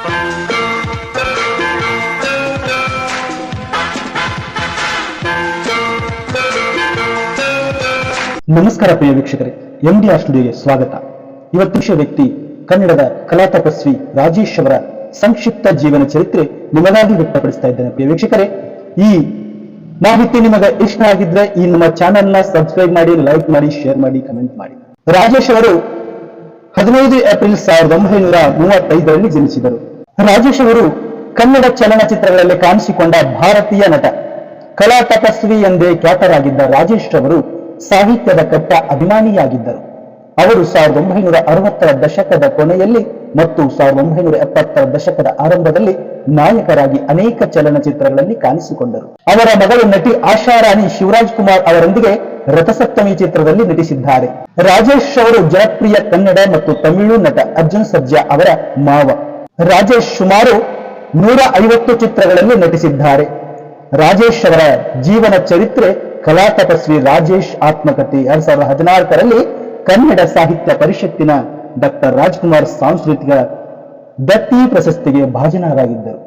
ನಮಸ್ಕಾರ ಪ್ರಿಯ ವೀಕ್ಷಕರೇ M D R ಸ್ಟುಡಿಯೋಗೆ ಸ್ವಾಗತ. ಇವತ್ತು ವಿಷಯ ವ್ಯಕ್ತಿ, ಕನ್ನಡದ ಕಲಾ ತಪಸ್ವಿ ರಾಜೇಶ್ ಅವರ ಸಂಕ್ಷಿಪ್ತ ಜೀವನ ಚರಿತ್ರೆ ನಿಮಗಾಗಿ ವ್ಯಕ್ತಪಡಿಸ್ತಾ ಇದ್ದೇನೆ ಪ್ರಿಯ ವೀಕ್ಷಕರೇ. ಈ ಮಾಹಿತಿ ನಿಮಗೆ ಇಷ್ಟ ಆಗಿದ್ರೆ ಈ ನಮ್ಮ ಚಾನೆಲ್ನ ಸಬ್ಸ್ಕ್ರೈಬ್ ಮಾಡಿ, ಲೈಕ್ ಮಾಡಿ, ಶೇರ್ ಮಾಡಿ, ಕಮೆಂಟ್ ಮಾಡಿ. ರಾಜೇಶ್ ಅವರು ಹದಿನೈದು ಏಪ್ರಿಲ್ ಸಾವಿರದ ಒಂಬೈನೂರ ಮೂವತ್ತೈದರಲ್ಲಿ ಜನಿಸಿದರು. ರಾಜೇಶ್ ಅವರು ಕನ್ನಡ ಚಲನಚಿತ್ರಗಳಲ್ಲಿ ಕಾಣಿಸಿಕೊಂಡ ಭಾರತೀಯ ನಟ ಕಲಾ ತಪಸ್ವಿ ಎಂದೇ ಖ್ಯಾತರಾಗಿದ್ದ ರಾಜೇಶ್ ಅವರು ಸಾಹಿತ್ಯದ ಕಟ್ಟ ಅಭಿಮಾನಿಯಾಗಿದ್ದರು. ಅವರು ಸಾವಿರದ ಒಂಬೈನೂರ ಅರವತ್ತರ ದಶಕದ ಕೊನೆಯಲ್ಲಿ ಮತ್ತು ಸಾವಿರದ ಒಂಬೈನೂರ ಎಪ್ಪತ್ತರ ದಶಕದ ಆರಂಭದಲ್ಲಿ ನಾಯಕರಾಗಿ ಅನೇಕ ಚಲನಚಿತ್ರಗಳಲ್ಲಿ ಕಾಣಿಸಿಕೊಂಡರು. ಅವರ ಮಗಳು ನಟಿ ಆಶಾರಾಣಿ ಶಿವರಾಜ್ ಕುಮಾರ್ ಅವರೊಂದಿಗೆ ರಥಸಪ್ತಮಿ ಚಿತ್ರದಲ್ಲಿ ನಟಿಸಿದ್ದಾರೆ. ರಾಜೇಶ್ ಅವರು ಜನಪ್ರಿಯ ಕನ್ನಡ ಮತ್ತು ತಮಿಳು ನಟ ಅರ್ಜುನ್ ಸರ್ಜಾ ಅವರ ಮಾವ. ರಾಜೇಶ್ ಸುಮಾರು ನೂರ ಐವತ್ತು ಚಿತ್ರಗಳಲ್ಲಿ ನಟಿಸಿದ್ದಾರೆ. ರಾಜೇಶ್ ಅವರ ಜೀವನ ಚರಿತ್ರೆ ಕಲಾ ತಪಸ್ವಿ ರಾಜೇಶ್ ಆತ್ಮಕಥೆ ಎರಡ್ ಸಾವಿರದ ಹದಿನಾಲ್ಕರಲ್ಲಿ ಕನ್ನಡ ಸಾಹಿತ್ಯ ಪರಿಷತ್ತಿನ ಡಾಕ್ಟರ್ ರಾಜ್ಕುಮಾರ್ ಸಾಂಸ್ಕೃತಿಕ ದತ್ತಿ ಪ್ರಶಸ್ತಿಗೆ ಭಾಜನರಾಗಿದ್ದರು.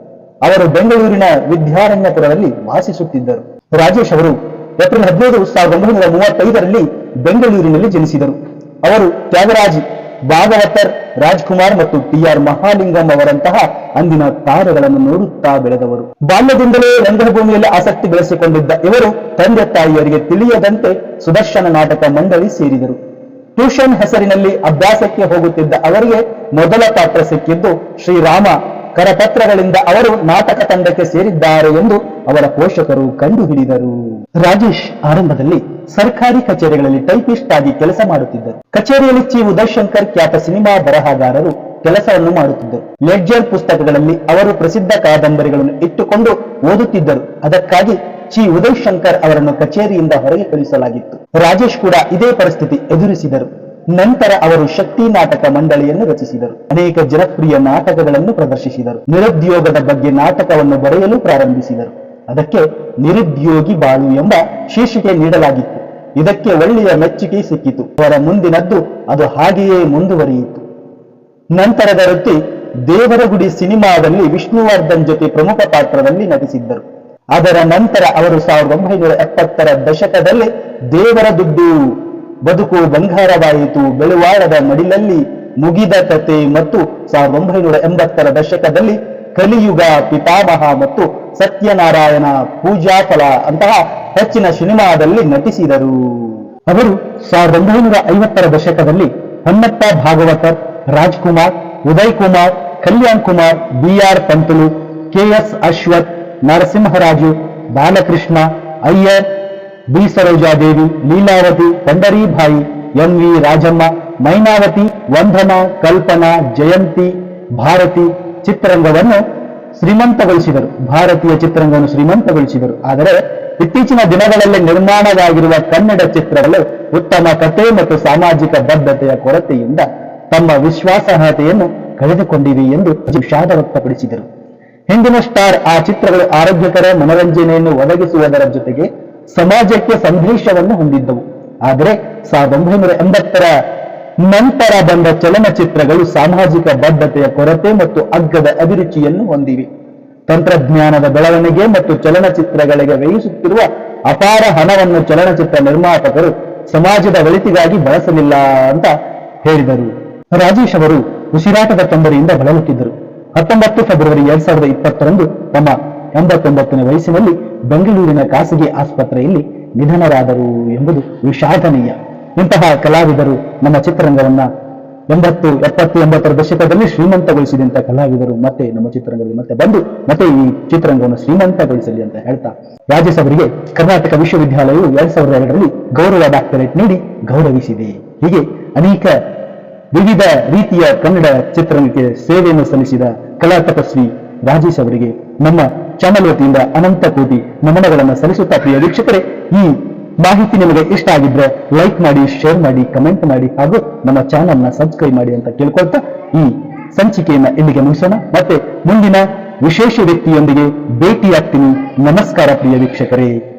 ಅವರು ಬೆಂಗಳೂರಿನ ವಿದ್ಯಾರಣ್ಯಪುರದಲ್ಲಿ ವಾಸಿಸುತ್ತಿದ್ದರು. ರಾಜೇಶ್ ಅವರು ಏಪ್ರಿಲ್ ಹದಿನೈದು ಸಾವಿರದ ಒಂಬೈನೂರ ಮೂವತ್ತೈದರಲ್ಲಿ ಬೆಂಗಳೂರಿನಲ್ಲಿ ಜನಿಸಿದರು. ಅವರು ತ್ಯಾಗರಾಜ್ ಭಾಗವತರ್ ರಾಜ್ಕುಮಾರ್ ಮತ್ತು ಟಿ ಆರ್ ಮಹಾಲಿಂಗಂ ಅವರಂತಹ ಅಂದಿನ ತಾರೆಗಳನ್ನು ನೋಡುತ್ತಾ ಬೆಳೆದವರು. ಬಾಲ್ಯದಿಂದಲೇ ರಂಗಭೂಮಿಯಲ್ಲಿ ಆಸಕ್ತಿ ಬೆಳೆಸಿಕೊಂಡಿದ್ದ ಇವರು ತಂದೆ ತಾಯಿಯರಿಗೆ ತಿಳಿಯದಂತೆ ಸುದರ್ಶನ ನಾಟಕ ಮಂಡಳಿ ಸೇರಿದರು. ಟ್ಯೂಷನ್ ಹೆಸರಿನಲ್ಲಿ ಅಭ್ಯಾಸಕ್ಕೆ ಹೋಗುತ್ತಿದ್ದ ಅವರಿಗೆ ಮೊದಲ ಪಾತ್ರ ಸಿಕ್ಕಿದ್ದು ಶ್ರೀರಾಮ. ಕರಪತ್ರಗಳಿಂದ ಅವರು ನಾಟಕ ತಂಡಕ್ಕೆ ಸೇರಿದ್ದಾರೆ ಎಂದು ಅವರ ಪೋಷಕರು ಕಂಡುಹಿಡಿದರು. ರಾಜೇಶ್ ಆರಂಭದಲ್ಲಿ ಸರ್ಕಾರಿ ಕಚೇರಿಗಳಲ್ಲಿ ಟೈಪಿಸ್ಟ್ ಆಗಿ ಕೆಲಸ ಮಾಡುತ್ತಿದ್ದರು. ಕಚೇರಿಯಲ್ಲಿ ಚಿ ಉದಯಶಂಕರ್ ಖ್ಯಾತ ಸಿನಿಮಾ ಬರಹಗಾರರು ಕೆಲಸವನ್ನು ಮಾಡುತ್ತಿದ್ದರು. ಲೆಡ್ಜರ್ ಪುಸ್ತಕಗಳಲ್ಲಿ ಅವರು ಪ್ರಸಿದ್ಧ ಕಾದಂಬರಿಗಳನ್ನು ಇಟ್ಟುಕೊಂಡು ಓದುತ್ತಿದ್ದರು. ಅದಕ್ಕಾಗಿ ಚಿ ಉದಯ್ ಶಂಕರ್ ಅವರನ್ನು ಕಚೇರಿಯಿಂದ ಹೊರಗೆ ಕಳಿಸಲಾಗಿತ್ತು ರಾಜೇಶ್ ಕೂಡ ಇದೇ ಪರಿಸ್ಥಿತಿ ಎದುರಿಸಿದರು. ನಂತರ ಅವರು ಶಕ್ತಿ ನಾಟಕ ಮಂಡಳಿಯನ್ನು ರಚಿಸಿದರು. ಅನೇಕ ಜನಪ್ರಿಯ ನಾಟಕಗಳನ್ನು ಪ್ರದರ್ಶಿಸಿದರು. ನಿರುದ್ಯೋಗದ ಬಗ್ಗೆ ನಾಟಕವನ್ನು ಬರೆಯಲು ಪ್ರಾರಂಭಿಸಿದರು. ಅದಕ್ಕೆ ನಿರುದ್ಯೋಗಿ ಬಾಳು ಎಂಬ ಶೀರ್ಷಿಕೆ ನೀಡಲಾಗಿತ್ತು. ಇದಕ್ಕೆ ಒಳ್ಳೆಯ ಮೆಚ್ಚುಗೆ ಸಿಕ್ಕಿತು. ಅವರ ಮುಂದಿನದ್ದು ಅದು ಹಾಗೆಯೇ ಮುಂದುವರಿಯಿತು. ನಂತರದ ವೃತ್ತಿ ದೇವರಗುಡಿ ಸಿನಿಮಾದಲ್ಲಿ ವಿಷ್ಣುವರ್ಧನ್ ಜೊತೆ ಪ್ರಮುಖ ಪಾತ್ರದಲ್ಲಿ ನಟಿಸಿದ್ದರು. ಅದರ ನಂತರ ಅವರು ಸಾವಿರದ ಒಂಬೈನೂರ ಎಪ್ಪತ್ತರ ದಶಕದಲ್ಲಿ ದೇವರ ದುಡ್ಡು, ಬದುಕು ಬಂಗಾರವಾಯಿತು. ಬೆಳುವಾಳದ ಮಡಿಲಲ್ಲಿ ಮುಗಿದ ಕತೆ ಮತ್ತು ಸಾವಿರದ ಒಂಬೈನೂರ ಎಂಬತ್ತರ ದಶಕದಲ್ಲಿ ಕಲಿಯುಗ, ಪಿತಾಮಹ ಮತ್ತು ಸತ್ಯನಾರಾಯಣ ಪೂಜಾ ಫಲ ಅಂತಹ ಹೆಚ್ಚಿನ ಸಿನಿಮಾದಲ್ಲಿ ನಟಿಸಿದರು. ಅವರು ಸಾವಿರದ ಒಂಬೈನೂರ ಐವತ್ತರ ದಶಕದಲ್ಲಿ Honnappa Bhagavathar, Rajkumar Uday Kumar Kalyan Kumar B R Pantulu K S Ashwath, Narasimharaju, Balakrishna, Iyer B Sarojadevi Leelavathi, Pandaribai M V Rajamma, Mynavathi Vandana Kalpana, Jayanthi, Bharathi ಚಿತ್ರರಂಗವನ್ನು ಶ್ರೀಮಂತಗೊಳಿಸಿದರು. ಭಾರತೀಯ ಚಿತ್ರರಂಗವನ್ನು ಶ್ರೀಮಂತಗೊಳಿಸಿದರು. ಆದರೆ ಇತ್ತೀಚಿನ ದಿನಗಳಲ್ಲಿ ನಿರ್ಮಾಣವಾಗಿರುವ ಕನ್ನಡ ಚಿತ್ರಗಳು ಉತ್ತಮ ಕಥೆ ಮತ್ತು ಸಾಮಾಜಿಕ ಬದ್ಧತೆಯ ಕೊರತೆಯಿಂದ ತಮ್ಮ ವಿಶ್ವಾಸಾರ್ಹತೆಯನ್ನು ಕಳೆದುಕೊಂಡಿವೆ ಎಂದು ವಿಷಾದ ವ್ಯಕ್ತಪಡಿಸಿದರು. ಹಿಂದಿನ ಸ್ಟಾರ್ ಆ ಚಿತ್ರಗಳು ಆರೋಗ್ಯಕರ ಮನರಂಜನೆಯನ್ನು ಒದಗಿಸುವುದರ ಜೊತೆಗೆ ಸಮಾಜಕ್ಕೆ ಸಂದೇಶವನ್ನು ಹೊಂದಿದ್ದವು. ಆದರೆ ಸಾವಿರದ ಒಂಬೈನೂರ ಎಂಬತ್ತರ ನಂತರ ಬಂದ ಚಲನಚಿತ್ರಗಳು ಸಾಮಾಜಿಕ ಬದ್ಧತೆಯ ಕೊರತೆ ಮತ್ತು ಅಗ್ಗದ ಅಭಿರುಚಿಯನ್ನು ಹೊಂದಿವೆ. ತಂತ್ರಜ್ಞಾನದ ಬೆಳವಣಿಗೆ ಮತ್ತು ಚಲನಚಿತ್ರಗಳಿಗೆ ವ್ಯಯಿಸುತ್ತಿರುವ ಅಪಾರ ಹಣವನ್ನು ಚಲನಚಿತ್ರ ನಿರ್ಮಾಪಕರು ಸಮಾಜದ ಒಳಿತಿಗಾಗಿ ಬಳಸಲಿಲ್ಲ ಅಂತ ಹೇಳಿದರು. ರಾಜೇಶ್ ಅವರು ಉಸಿರಾಟದ ತೊಂದರೆಯಿಂದ ಬಳಲುತ್ತಿದ್ದರು. ಹತ್ತೊಂಬತ್ತು ಫೆಬ್ರವರಿ ಎರಡ್ ಸಾವಿರದ ಇಪ್ಪತ್ತರಂದು ತಮ್ಮ ಎಂಬತ್ತೊಂಬತ್ತನೇ ವಯಸ್ಸಿನಲ್ಲಿ ಬೆಂಗಳೂರಿನ ಖಾಸಗಿ ಆಸ್ಪತ್ರೆಯಲ್ಲಿ ನಿಧನರಾದರು ಎಂಬುದು ವಿಷಾದನೀಯ. ಇಂತಹ ಕಲಾವಿದರು ನಮ್ಮ ಚಿತ್ರರಂಗವನ್ನ ಎಂಬತ್ತು, ಎಪ್ಪತ್ತು, ಎಂಬತ್ತರ ದಶಕದಲ್ಲಿ ಶ್ರೀಮಂತಗೊಳಿಸಿದಂತಹ ಕಲಾವಿದರು ಮತ್ತೆ ನಮ್ಮ ಚಿತ್ರರಂಗದಲ್ಲಿ ಮತ್ತೆ ಬಂದು ಮತ್ತೆ ಈ ಚಿತ್ರರಂಗವನ್ನು ಶ್ರೀಮಂತಗೊಳಿಸಲಿ ಅಂತ ಹೇಳ್ತಾ ರಾಜೇಶ್ ಅವರಿಗೆ ಕರ್ನಾಟಕ ವಿಶ್ವವಿದ್ಯಾಲಯವು ಎರಡ್ ಸಾವಿರದ ಎರಡರಲ್ಲಿ ಗೌರವ ಡಾಕ್ಟರೇಟ್ ನೀಡಿ ಗೌರವಿಸಿದೆ. ಹೀಗೆ ಅನೇಕ ವಿವಿಧ ರೀತಿಯ ಕನ್ನಡ ಚಿತ್ರರಂಗಕ್ಕೆ ಸೇವೆಯನ್ನು ಸಲ್ಲಿಸಿದ ಕಲಾ ತಪಸ್ವಿ ರಾಜೇಶ್ ಅವರಿಗೆ ನಮ್ಮ ಚಾನಲ್ ವತಿಯಿಂದ ಅನಂತ ಕೋಟಿ ನಮನಗಳನ್ನು ಸಲ್ಲಿಸುತ್ತಾ ಪ್ರಿಯ ವೀಕ್ಷಕರೇ, ಈ ಮಾಹಿತಿ ನಿಮಗೆ ಇಷ್ಟ ಆಗಿದ್ರೆ ಲೈಕ್ ಮಾಡಿ ಶೇರ್ ಮಾಡಿ ಕಮೆಂಟ್ ಮಾಡಿ ಹಾಗೂ ನಮ್ಮ ಚಾನಲ್ನ ಸಬ್ಸ್ಕ್ರೈಬ್ ಮಾಡಿ ಅಂತ ಕೇಳ್ಕೊಳ್ತಾ ಈ ಸಂಚಿಕೆಯನ್ನ ಇಲ್ಲಿಗೆ ಮುಗಿಸೋಣ. ಮತ್ತೆ ಮುಂದಿನ ವಿಶೇಷ ವ್ಯಕ್ತಿಯೊಂದಿಗೆ ಭೇಟಿಯಾಗ್ತೀನಿ. ನಮಸ್ಕಾರ ಪ್ರಿಯ ವೀಕ್ಷಕರೇ.